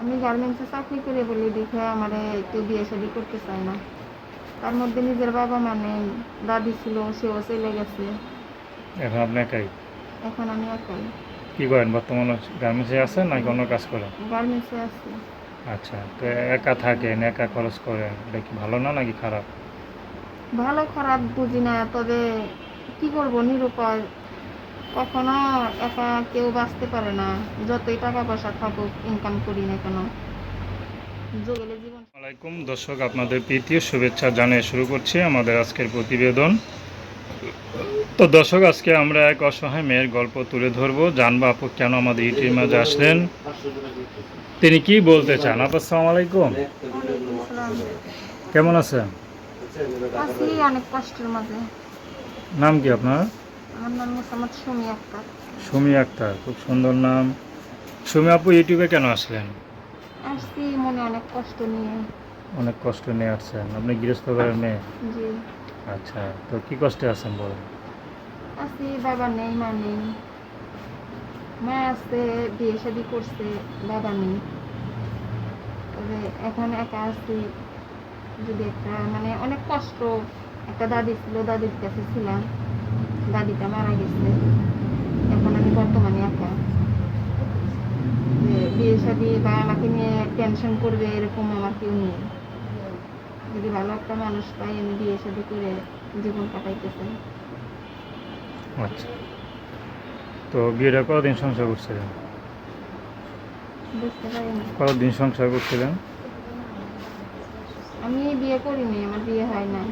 আমি গার্মেন্টসে চাকরি করে বলি দেখে আমার একটু বিয়ে শাদি করতে চায় না। তার মধ্যে নিজের বাবা মানে দাদি ছিল সেও চলে গেছে। এখন আপনি একাই? এখন আমি একাই। কি করেন? বর্তমানে গার্মেন্টসে আছেন নাকি অন্য কাজ করেন? গার্মেন্টসে আছি। আচ্ছা তো একা থাকেন একা খরচ করেন এটা কি ভালো না নাকি খারাপ? ভালো খারাপ বুঝি না তবে কি করব? নিরুপায় কখনো একা কেউ বাঁচতে পারে না। যতই টাকা পয়সা থাকুক ইনকাম করি না কেন। আসসালামাইকুম দর্শক আপনাদের প্রীতীয় শুভেচ্ছা জানিয়ে শুরু করছি আমাদের আজকের প্রতিবেদন। তো দর্শক আজকে আমরা এক অসহায় মেয়ের গল্প তুলে ধরবো। জানব আপু কেন আমাদের ইউটিউবের মাঝে আসলেন? তিনি কি বলতে চান? আপু আসসালামু আলাইকুম ওয়ালাইকুম কেমন আছেন? অনেক কষ্টের মাঝে। নাম কি আপনার? আমার নাম মোসাম্মদ সুমি আক্তার। সুমি আক্তার খুব সুন্দর নাম। সুমি আপু ইউটিউবে কেন আসলেন? আসছি মনে অনেক কষ্ট নিয়ে। অনেক কষ্ট নিয়ে আসছেন। আপনি গৃহস্থ ঘরের মেয়ে? যে আচ্ছা তো কি কষ্টে আছেন বলেন? আছি বাবা নেই মা নেই। মা আসতে বিয়ে শাদি করছে বাবা নেই। তবে এখন একা আছি। যদি একটা মানে অনেক কষ্ট একটা দাদি ছিল দাদির কাছে ছিলাম। দাদিটা মারা গেছে। এখন আমি বর্তমানে একা। বিয়ে শাদি বা আমাকে নিয়ে টেনশন করবে এরকম আমার কেউ নেই। যদি ভালো একটা মানুষ পাই আমি বিয়ে শাদি করে জীবন কাটাইতে চাই আচ্ছা। তো বিয়েটা কতদিন সংসার করছিলেন? কতদিন সংসার করছিলেন? আমি বিয়ে করিনি আমার বিয়ে হয় নাই।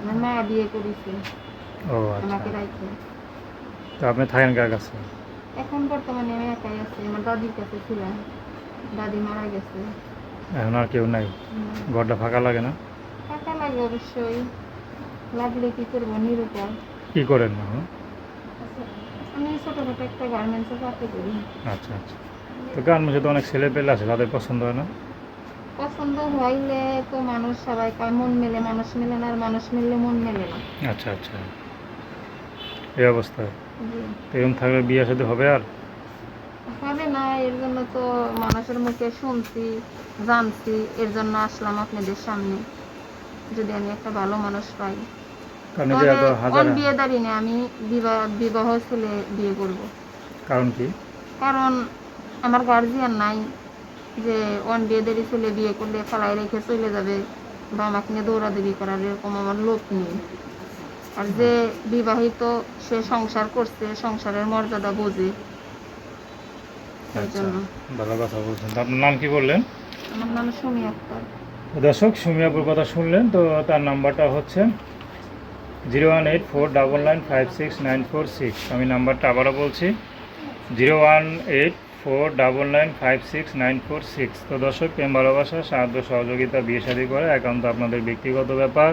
আমার মা বিয়ে করেছে। ও আচ্ছা। আমাকে তো আপনি থাকেন কার কাছে? এখন বর্তমানে আমি একাই আছি আমার দাদির কাছে ছিলাম। দাদি মারা গেছে। এখন আর কেউ নাই? ঘরটা ফাঁকা লাগে না? টাকা লাগে অবশ্যই। লাগলে কি করব নিরুপায়। কি করেন এখন? আমি ছোটোখাটো একটা গার্মেন্টসে চাকরি করি। আচ্ছা আচ্ছা। তো মুছে তো অনেক ছেলে পেলে আছে তাদের পছন্দ হয় না? পছন্দ হইলে তো মানুষ সবাই মন মেলে মানুষ মেলে না আর মানুষ মিললে মন মেলে না। আচ্ছা আচ্ছা। এই অবস্থায়। জি। এরকম থাকলে বিয়ে সাথে হবে আর? হবে না এর জন্য তো মানুষের মুখে শুনছি জানছি এর জন্য আসলাম আপনাদের সামনে যদি আমি একটা ভালো মানুষ পাই। কারণ যে এত হাজার অন বিয়ে দাঁড়ি না আমি বিবাহ বিবাহ ছেলে বিয়ে করব। কারণ কি? কারণ আমার গার্জিয়ান নাই যে অন বিয়ে দাঁড়ি ছেলে বিয়ে করলে ফালাই রেখে চলে যাবে বা আমাকে নিয়ে দৌড়াদৌড়ি করার এরকম আমার লোক নেই। আর যে বিবাহিত সে সংসার করছে সংসারের মর্যাদা বোঝে। আচ্ছা ভালো কথা বলছেন। আপনার নাম কি বললেন? আমার নাম সুমি আক্তার। দর্শক সুমিয়াপুর কথা শুনলেন তো তার নাম্বারটা হচ্ছে zero one eight four double nine five six nine four six. আমি নাম্বারটা আবারও বলছি zero one eight four double nine five six nine four six. তো দর্শক প্রেম ভালোবাসা সাহায্য সহযোগিতা বিয়ে শাদী করে একান্ত আপনাদের ব্যক্তিগত ব্যাপার।